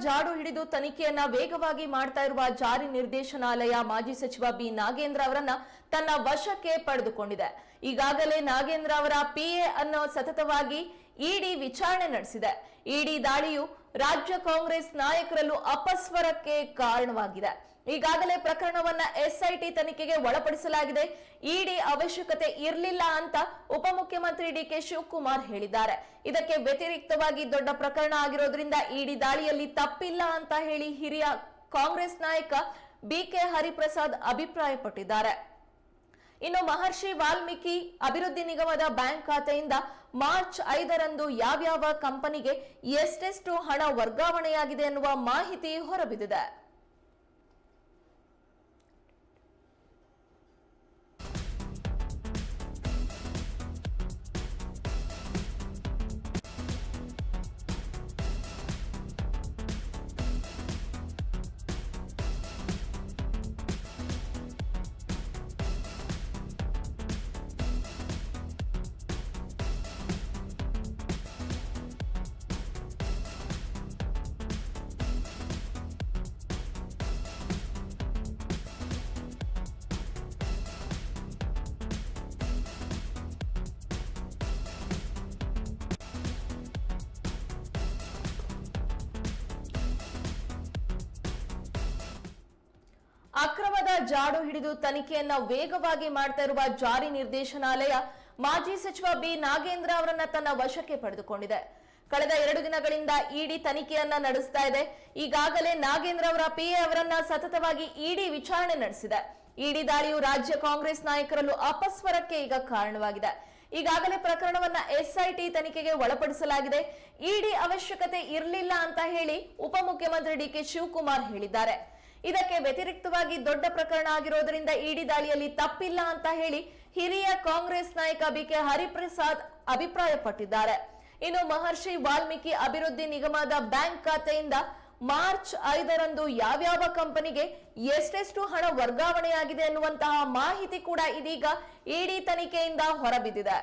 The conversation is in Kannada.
ಜಾಡು ಹಿಡಿದು ತನಿಖೆಯನ್ನ ವೇಗವಾಗಿ ಮಾಡ್ತಾ ಇರುವ ಜಾರಿ ನಿರ್ದೇಶನಾಲಯ ಮಾಜಿ ಸಚಿವ ಬಿ ನಾಗೇಂದ್ರ ಅವರನ್ನ ತನ್ನ ವಶಕ್ಕೆ ಪಡೆದುಕೊಂಡಿದೆ. ಈಗಾಗಲೇ ನಾಗೇಂದ್ರ ಅವರ ಪಿಎ ಅನ್ನು ಸತತವಾಗಿ ಇಡಿ ವಿಚಾರಣೆ ನಡೆಸಿದೆ. ಇಡಿ ದಾಳಿಯು ರಾಜ್ಯ ಕಾಂಗ್ರೆಸ್ ನಾಯಕರಲ್ಲೂ ಅಪಸ್ವರಕ್ಕೆ ಕಾರಣವಾಗಿದೆ. ಈಗಾಗಲೇ ಪ್ರಕರಣವನ್ನ ಎಸ್ಐಟಿ ತನಿಖೆಗೆ ಒಳಪಡಿಸಲಾಗಿದೆ. ಇಡಿ ಅವಶ್ಯಕತೆ ಇರಲಿಲ್ಲ ಅಂತ ಉಪಮುಖ್ಯಮಂತ್ರಿ ಡಿ ಕೆ ಶಿವಕುಮಾರ್ ಹೇಳಿದ್ದಾರೆ. ಇದಕ್ಕೆ ವ್ಯತಿರಿಕ್ತವಾಗಿ ದೊಡ್ಡ ಪ್ರಕರಣ ಆಗಿರೋದ್ರಿಂದ ಇಡಿ ದಾಳಿಯಲ್ಲಿ ತಪ್ಪಿಲ್ಲ ಅಂತ ಹೇಳಿ ಹಿರಿಯ ಕಾಂಗ್ರೆಸ್ ನಾಯಕ ಬಿ ಕೆ ಹರಿಪ್ರಸಾದ್ ಅಭಿಪ್ರಾಯಪಟ್ಟಿದ್ದಾರೆ. ಇನ್ನು ಮಹರ್ಷಿ ವಾಲ್ಮೀಕಿ ಅಭಿವೃದ್ಧಿ ನಿಗಮದ ಬ್ಯಾಂಕ್ ಖಾತೆಯಿಂದ ಮಾರ್ಚ್ ಐದರಂದು ಯಾವ್ಯಾವ ಕಂಪನಿಗೆ ಎಷ್ಟೆಷ್ಟು ಹಣ ವರ್ಗಾವಣೆಯಾಗಿದೆ ಎನ್ನುವ ಮಾಹಿತಿ ಹೊರಬಿದ್ದಿದೆ. ಅಕ್ರಮದ ಜಾಡು ಹಿಡಿದು ತನಿಖೆಯನ್ನ ವೇಗವಾಗಿ ಮಾಡ್ತಾ ಇರುವ ಜಾರಿ ನಿರ್ದೇಶನಾಲಯ ಮಾಜಿ ಸಚಿವ ಬಿ ನಾಗೇಂದ್ರ ಅವರನ್ನ ತನ್ನ ವಶಕ್ಕೆ ಪಡೆದುಕೊಂಡಿದೆ. ಕಳೆದ ಎರಡು ದಿನಗಳಿಂದ ಇಡಿ ತನಿಖೆಯನ್ನ ನಡೆಸ್ತಾ ಇದೆ. ಈಗಾಗಲೇ ನಾಗೇಂದ್ರ ಅವರ ಪಿಎ ಅವರನ್ನ ಸತತವಾಗಿ ಇಡಿ ವಿಚಾರಣೆ ನಡೆಸಿದೆ. ಇಡಿ ದಾಳಿಯು ರಾಜ್ಯ ಕಾಂಗ್ರೆಸ್ ನಾಯಕರಲ್ಲೂ ಅಪಸ್ವರಕ್ಕೆ ಈಗ ಕಾರಣವಾಗಿದೆ. ಈಗಾಗಲೇ ಪ್ರಕರಣವನ್ನ ಎಸ್ಐಟಿ ತನಿಖೆಗೆ ಒಳಪಡಿಸಲಾಗಿದೆ. ಇಡಿ ಅವಶ್ಯಕತೆ ಇರಲಿಲ್ಲ ಅಂತ ಹೇಳಿ ಉಪಮುಖ್ಯಮಂತ್ರಿ ಡಿಕೆ ಶಿವಕುಮಾರ್ ಹೇಳಿದ್ದಾರೆ. ಇದಕ್ಕೆ ವ್ಯತಿರಿಕ್ತವಾಗಿ ದೊಡ್ಡ ಪ್ರಕರಣ ಆಗಿರೋದರಿಂದ ಇಡಿ ದಾಳಿಯಲ್ಲಿ ತಪ್ಪಿಲ್ಲ ಅಂತ ಹೇಳಿ ಹಿರಿಯ ಕಾಂಗ್ರೆಸ್ ನಾಯಕ ಬಿಕೆ ಹರಿಪ್ರಸಾದ್ ಅಭಿಪ್ರಾಯಪಟ್ಟಿದ್ದಾರೆ. ಇನ್ನು ಮಹರ್ಷಿ ವಾಲ್ಮೀಕಿ ಅಭಿವೃದ್ಧಿ ನಿಗಮದ ಬ್ಯಾಂಕ್ ಖಾತೆಯಿಂದ ಮಾರ್ಚ್ ಐದರಂದು ಯಾವ್ಯಾವ ಕಂಪನಿಗೆ ಎಷ್ಟೆಷ್ಟು ಹಣ ವರ್ಗಾವಣೆಯಾಗಿದೆ ಎನ್ನುವಂತಹ ಮಾಹಿತಿ ಕೂಡ ಇದೀಗ ಇಡಿ ತನಿಖೆಯಿಂದ ಹೊರಬಿದ್ದಿದೆ.